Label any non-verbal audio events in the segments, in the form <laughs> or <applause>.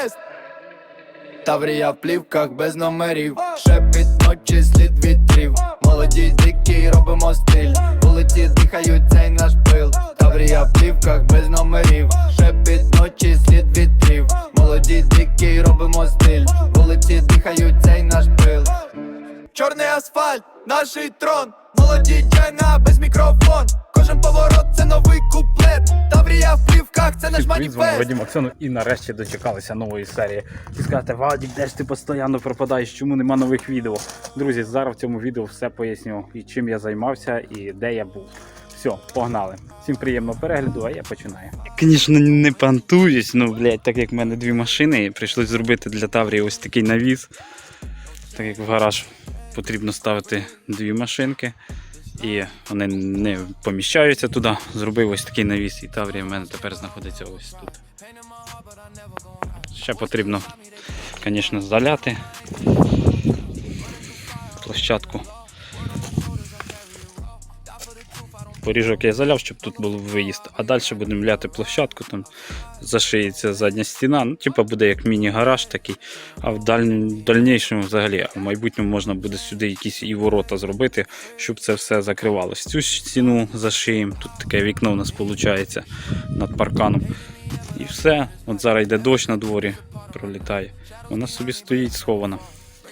маніфест. Таврія в плівках без номерів, шепіт ночі, слід вітрів. Молоді дикі, робимо стиль. Вулиці дихають цей наш пил. Таврія в плівках без номерів, шепіт ночі, слід вітрів. Молоді дикі, робимо стиль. Вулиці дихають цей наш пил. Чорний асфальт, наш трон. Молоді джайна без мікрофон. Кожен поворот це новий куплет. Таврія в плівках, це наш Привіт, з вами маніфест. Вадим Аксенов і нарешті дочекалися нової серії. І скажете, Вадік, де ж ти постійно пропадаєш, чому нема нових відео? Друзі, зараз в цьому відео все поясню, і чим я займався, і де я був. Все, погнали. Всім приємного перегляду, а я починаю. Звісно, не пантуюсь, ну, блядь, так як в мене дві машини, прийшлось зробити для Таврії ось такий навіс. Так як в гараж потрібно ставити дві машинки. І вони не поміщаються туди. Зробив ось такий навіс, і Таврія в мене тепер знаходиться ось тут. Ще потрібно, звісно, заляти площадку. Поріжок я заляв, щоб тут був виїзд, а далі будемо ляти площадку, там зашиється задня стіна. Ну, типа буде як міні-гараж такий, а в дальнішому взагалі, в майбутньому можна буде сюди якісь і ворота зробити, щоб це все закривалось. Цю стіну зашиємо, тут таке вікно у нас виходить над парканом. І все. От зараз йде дощ на дворі, пролітає. Вона собі стоїть схована.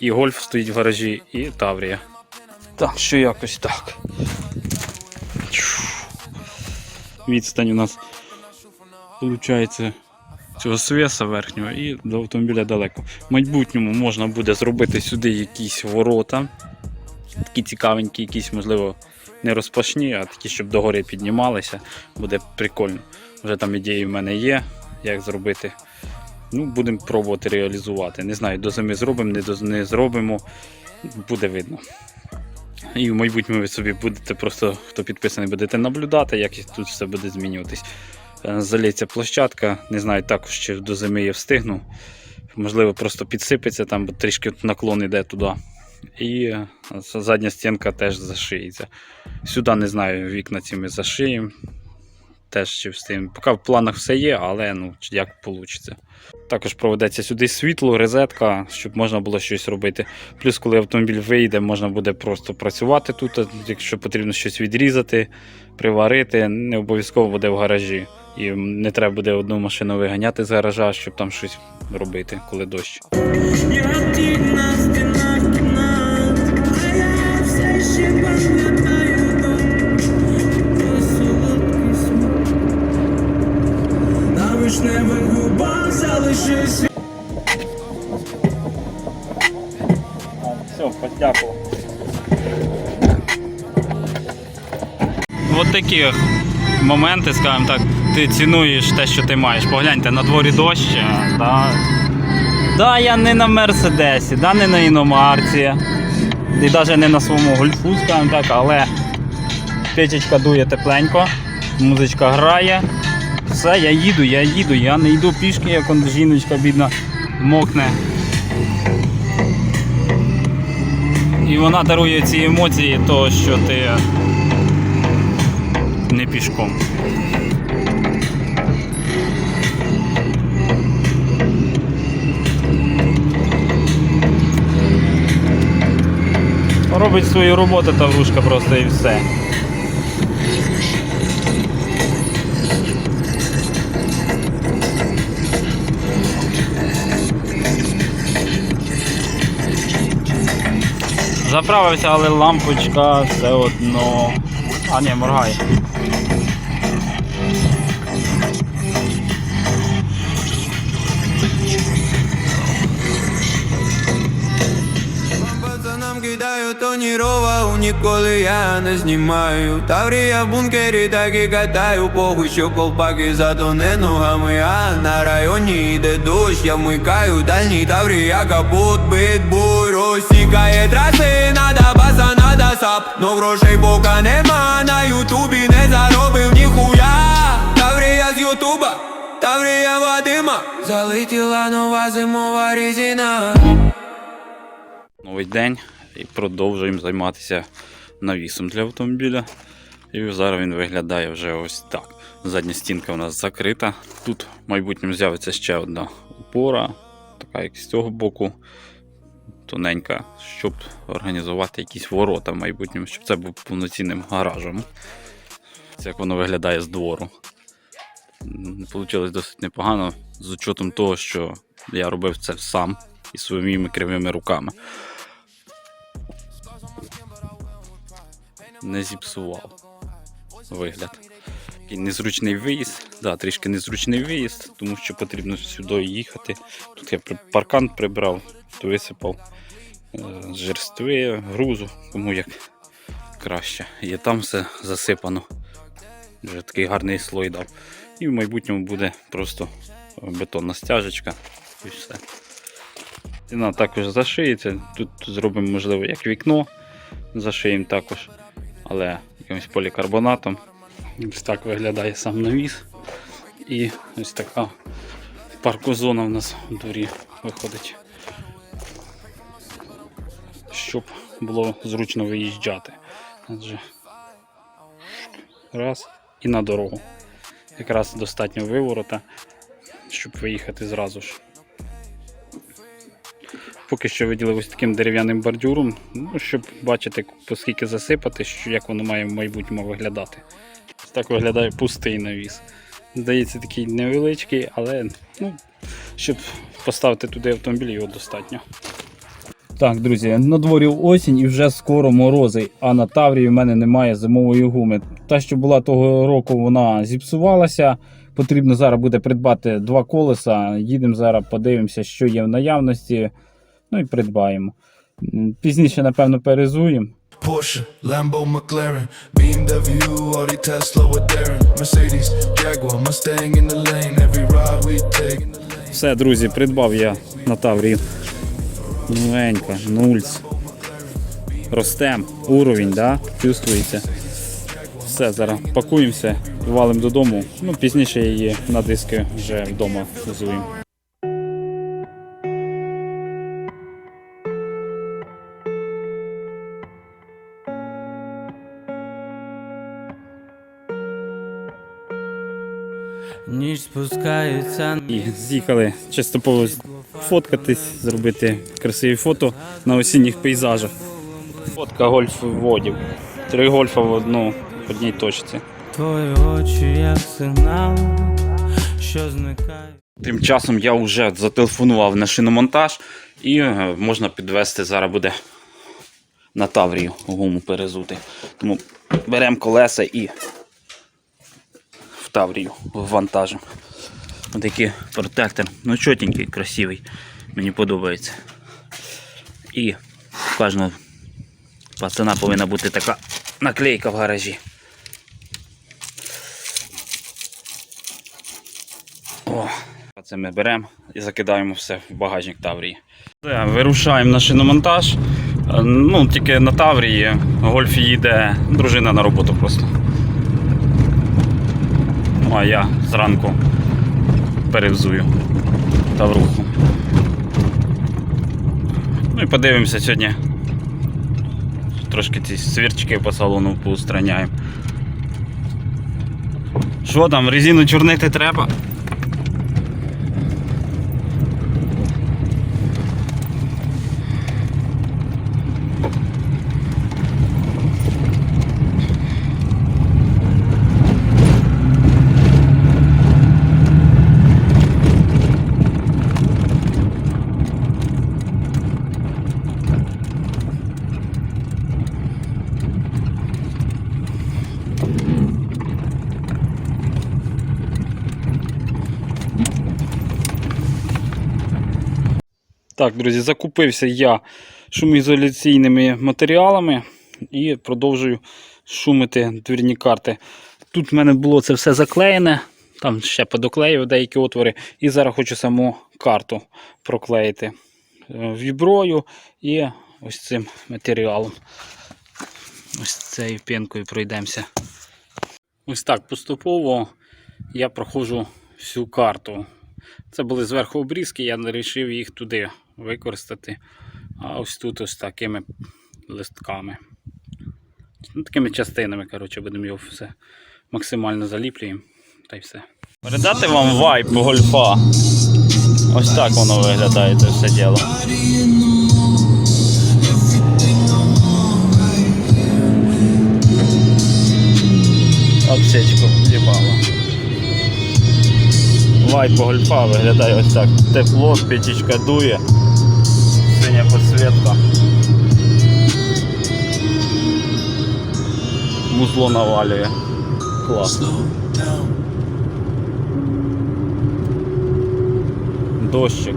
І гольф стоїть в гаражі, і Таврія. Так, що якось так. Відстань у нас виходить цього свеса верхнього і до автомобіля далеко. В майбутньому можна буде зробити сюди якісь ворота. Такі цікавенькі, якісь, можливо, не розпашні, а такі, щоб догори піднімалися. Буде прикольно. Вже там ідеї в мене є, як зробити. Ну, будемо пробувати реалізувати. Не знаю, до зими зробимо, не, до, не зробимо. Буде видно. І в майбутньому ви собі будете просто, хто підписаний, будете наблюдати, як тут все буде змінюватись. Е, Залється площадка, не знаю, також чи до зими я встигну. Можливо, просто підсипеться, там бо трішки наклон іде туди. І е, задня стінка теж зашиється. Сюди не знаю, вікна ці ми зашиємо. Теж чи встигнемо. Поки в планах все є, але ну, як вийде. Також проведеться сюди світло, розетка, щоб можна було щось робити. Плюс, коли автомобіль вийде, можна буде просто працювати тут, якщо потрібно щось відрізати, приварити, не обов'язково буде в гаражі. І не треба буде одну машину виганяти з гаража, щоб там щось робити, коли дощ. Я вишневих губах залишився Все, подякував. От такі моменти, скажімо так, ти цінуєш те, що ти маєш. Погляньте, на дворі дощ. е, Да. Да, я не на Мерседесі, да, не на іномарці. І навіть не на своєму гольфу, скажімо так, але печечка дує тепленько, музичка грає. Все, я їду, я їду, я не йду пішки, як он жіночка бідна мокне. І вона дарує ці емоції того, що ти не пішком. Робить свою роботу таврушка просто і все. Заправився, але лампочка все одно. А ні, моргає. Кидаю тоніровку, ніколи я не знімаю. Таврія в бункері так і катаю Похуй, що колпаки зато не ногами. А на районі йде дощ, я вмикаю дальній Таврія капот, битбой Розсікає траси, надо баса, надо сап Но грошей пока нема, на ютубі не заробив ніхуя. Таврія з ютуба, Таврія Вадима. Залетіла нова зимова резина. Новий день і продовжуємо займатися навісом для автомобіля. І зараз він виглядає вже ось так. Задня стінка у нас закрита. Тут в майбутньому з'явиться ще одна опора, така як з цього боку, тоненька, щоб організувати якісь ворота в майбутньому, щоб це був повноцінним гаражем. Це як воно виглядає з двору. Получилось досить непогано, з учетом того, що я робив це сам і своїми кривими руками. Не зіпсував вигляд. Такий незручний виїзд, да, трішки незручний виїзд, тому що потрібно сюди їхати. Тут я паркан прибрав, висипав е, з жерстви, грузу, кому як краще. І там все засипано. Вже такий гарний слой дав. І в майбутньому буде просто бетонна стяжечка і все. Стіна також зашиється. Тут зробимо, можливо, як вікно, зашиємо також, але якимось полікарбонатом. Ось так виглядає сам навіс. І ось така паркозона в нас у дворі виходить. Щоб було зручно виїжджати. Адже раз і на дорогу. Якраз достатньо виворота, щоб виїхати зразу ж. Поки що виділив ось таким дерев'яним бордюром, ну, щоб бачити, оскільки засипати, що як воно має в майбутньому виглядати. Ось так виглядає пустий навіс. Здається, такий невеличкий, але ну, щоб поставити туди автомобіль, його достатньо. Так, друзі, на дворі осінь і вже скоро морози, а на Таврії в мене немає зимової гуми. Та, що була того року, вона зіпсувалася. Потрібно зараз буде придбати два колеса. Їдемо зараз, подивимося, що є в наявності. Ну і придбаємо. Пізніше, напевно, перезуємо. Porsche, Lambo, McLaren, BMW, Audi, Tesla, Darren, Mercedes, Jaguar, Mustang in the lane. Every ride we take in the lane. Все, друзі, придбав я на Таврію. Новенька, нульц. Ростем, уровень, да? чувствується. Все, зараз пакуємося, валимо додому. Ну, пізніше її на диски вже вдома газуємо. І з'їхали чисто фоткатись, зробити красиві фото на осінніх пейзажах. Фотка гольф-водів. Три гольфа в одну в одній точці. Твої очі, як сигнал, що зникає. Тим часом я вже зателефонував на шиномонтаж і е, можна підвести зараз буде на Таврію гуму перезути. Тому беремо колеса і в Таврію ввантажимо. Такий протектор. Ну чотенький, красивий. Мені подобається. І у кожного пацана повинна бути така наклейка в гаражі. О, це ми беремо і закидаємо все в багажник Таврії. Вирушаємо на шиномонтаж. Ну, тільки на Таврії гольф їде дружина на роботу просто. Ну, а я зранку перевзую та в руху. Ну і подивимося сьогодні. Трошки ці свірчики по салону поустраняємо. Що там, резину чорнити треба? Так, друзі, закупився я шумоізоляційними матеріалами і продовжую шумити двірні карти. Тут в мене було це все заклеєне, там ще подоклеїв деякі отвори, і зараз хочу саму карту проклеїти е, віброю і ось цим матеріалом. Ось цією пінкою пройдемося. Ось так поступово я проходжу всю карту. Це були зверху обрізки, я вирішив їх туди використати. А ось тут ось такими листками. Ну, такими частинами, коротше, будемо його все максимально заліплюємо. Та й все. Передати вам вайп гольфа. Ось так воно виглядає це все діло. Обсечку в'їбало. Вайп гольфа виглядає ось так. Тепло, печечка дує. Синя підсвітка. Музло навалює. Клас. Дощик.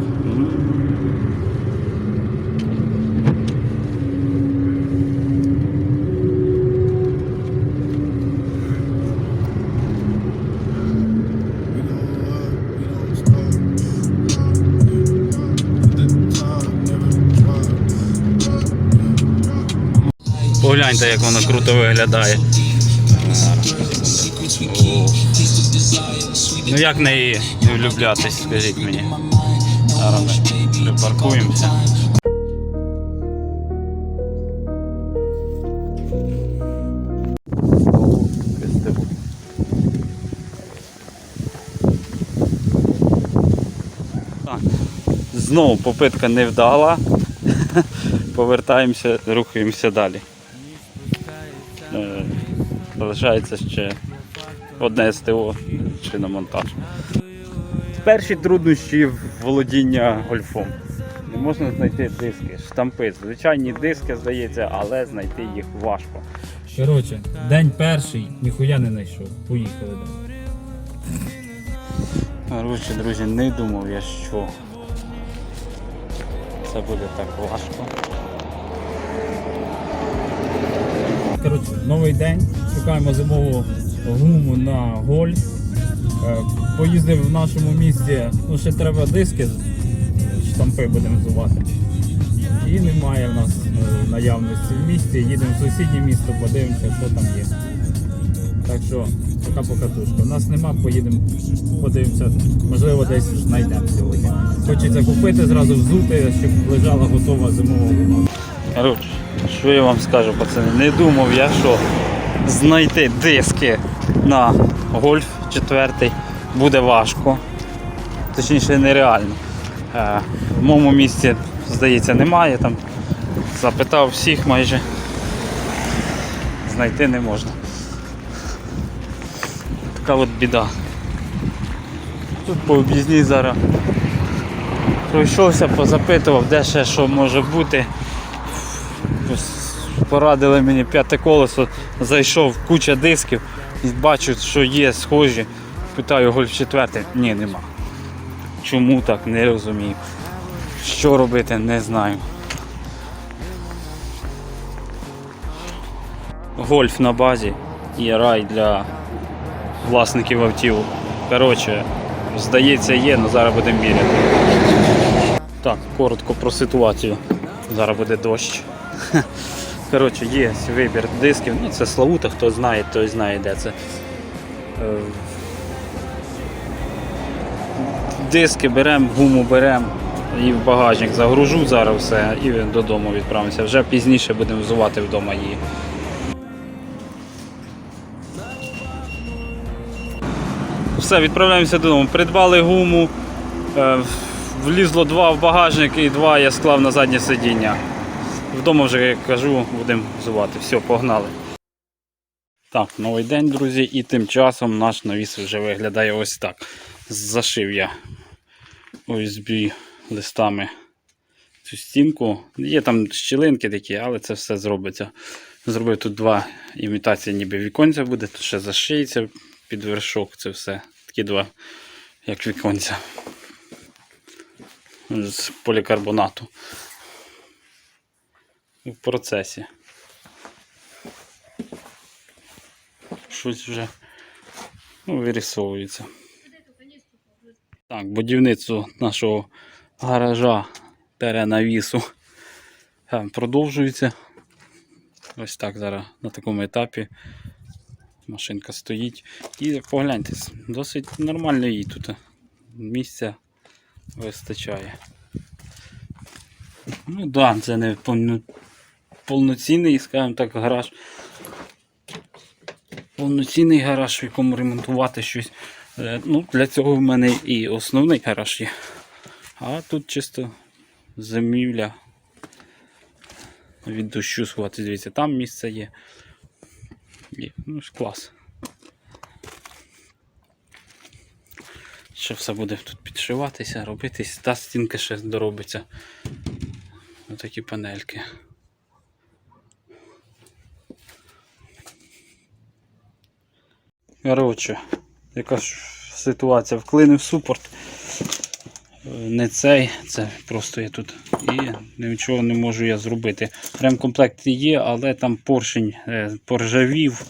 Погляньте, як воно круто виглядає. Ну як неї не влюблятись, скажіть мені. Зараз ми припаркуємося. Знову попитка не вдала. <laughs> Повертаємося, рухаємося далі. Залишається ще одне СТО чи на монтаж. Перші труднощі володіння гольфом. Не можна знайти диски, штампи. Звичайні диски, здається, але знайти їх важко. Коротше, день перший, ніхуя не знайшов. Поїхали далі. Коротше, друзі, не думав я, що це буде так важко. Коротше, новий день. Шукаємо зимову гуму на гольф. Е, Поїздив в нашому місті, ну ще треба диски, штампи будемо взувати. І немає в нас е, наявності в місті. Їдемо в сусіднє місто, подивимося, що там є. Так що, така покатушка. У нас нема, поїдемо, подивимося, можливо, десь знайдемо сьогодні. Хочеться купити, зразу взути, щоб лежала готова зимова. Коротше, що я вам скажу, пацани, не думав я, що знайти диски на гольф 4 буде важко. Точніше нереально. Е, в моєму місці, здається, немає. Там запитав всіх майже. Знайти не можна. Така от біда. Тут по об'їзній зараз пройшовся, позапитував, де ще що може бути. Порадили мені п'яте колесо, зайшов куча дисків і бачу, що є схожі. Питаю гольф 4. Ні, нема. Чому так, не розумію. Що робити, не знаю. Гольф на базі і рай для власників автівок. Коротше, здається, є, але зараз будемо міряти. Так, коротко про ситуацію. Зараз буде дощ. Коротше, є вибір дисків. Ну, це Славута, хто знає, той знає, де це. Е, Диски беремо, гуму беремо і в багажник загружу зараз все і додому відправимося. Вже пізніше будемо взувати вдома її. Все, відправляємося додому. Придбали гуму, е, влізло два в багажник і два я склав на заднє сидіння. Вдома вже, як кажу, будемо взувати. Все, погнали. Так, новий день, друзі, і тим часом наш навіс вже виглядає ось так. Зашив я OSB листами цю стінку. Є там щілинки такі, але це все зробиться. Зробив тут два імітації, ніби віконця буде, тут ще зашиється під вершок, це все. Такі два, як віконця. З полікарбонату. В процесі. Щось вже ну, вирисовується. Так, будівництво нашого гаража перенавісу е, продовжується. Ось так зараз на такому етапі. Машинка стоїть. І погляньте, досить нормально їй тут місця вистачає. Ну так, да, це не повноцінний, скажімо так, гараж. Повноцінний гараж, в якому ремонтувати щось. Е, Ну, для цього в мене і основний гараж є. А тут чисто зимівля. Від дощу сховати, дивіться, там місце є. І, ну клас. Ще все буде тут підшиватися, робитись. Та стінка ще доробиться. Отакі панельки. Коротше, яка ж ситуація. Вклинив супорт. Не цей, це просто я тут і нічого не можу я зробити. Ремкомплект є, але там поршень е, поржавів.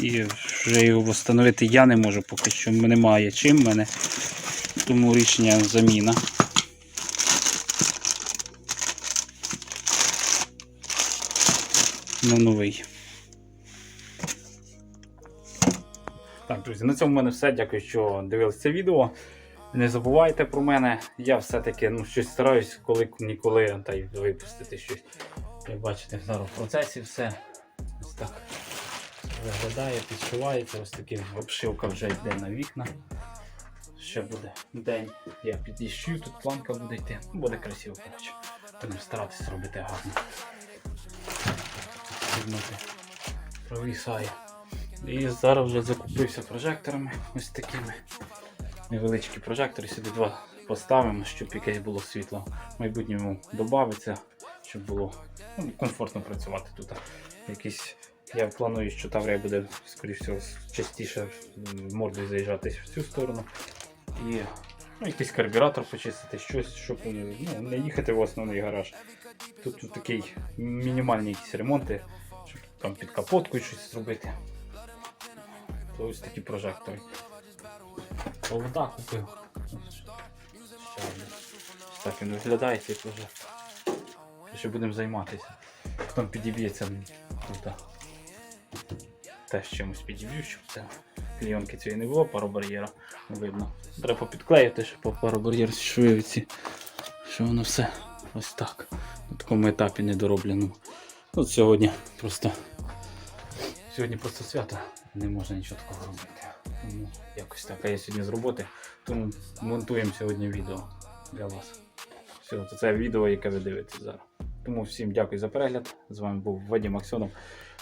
І вже його встановити я не можу, поки що немає чим в мене. Тому рішення заміна. На новий. Так, друзі, на цьому в мене все. Дякую, що дивилися це відео. Не забувайте про мене. Я все-таки ну, щось стараюсь, коли ніколи та й випустити щось. Як бачите, зараз в процесі все. Ось так виглядає, підшивається. Ось таки обшивка вже йде на вікна. Ще буде день. Я підіщу, тут планка буде йти. Буде красиво, коротше. Будемо старатися зробити гарно. Провісає. І зараз вже закупився прожекторами ось такими. Невеличкі прожектори, сюди два поставимо, щоб якесь було світло. В майбутньому додається, щоб було ну, комфортно працювати тут. Якісь, я планую, що Таврія буде, скоріш всього, частіше мордою заїжджати в цю сторону. І ну, якийсь карбюратор почистити, щось, щоб ну, не їхати в основний гараж. Тут, тут такий мінімальні якісь ремонти, щоб там під капоткою щось зробити. То ось такі прожектори. Повода купив. Ще один. Так він виглядає цей прожектор. Ще будемо займатися. Потім підіб'ється тут. Теж чимось підіб'ю, щоб це клійонки цієї не було, паробар'єра не видно. Треба підклеїти, щоб по паробар'єр швивці. Що воно все ось так. На такому етапі недоробленому. От сьогодні просто Сьогодні просто свято, не можна нічого такого робити. Тому якось так. А я сьогодні з роботи, тому монтуємо сьогодні відео для вас. Все, це відео, яке ви дивитесь зараз. Тому всім дякую за перегляд. З вами був Вадим Аксьонов,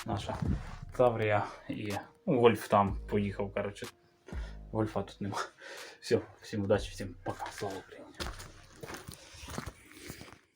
наша Таврія і ну, Вольф там поїхав. коротше. Вольфа тут нема. Все, всім удачі, всім пока. Слава Україні!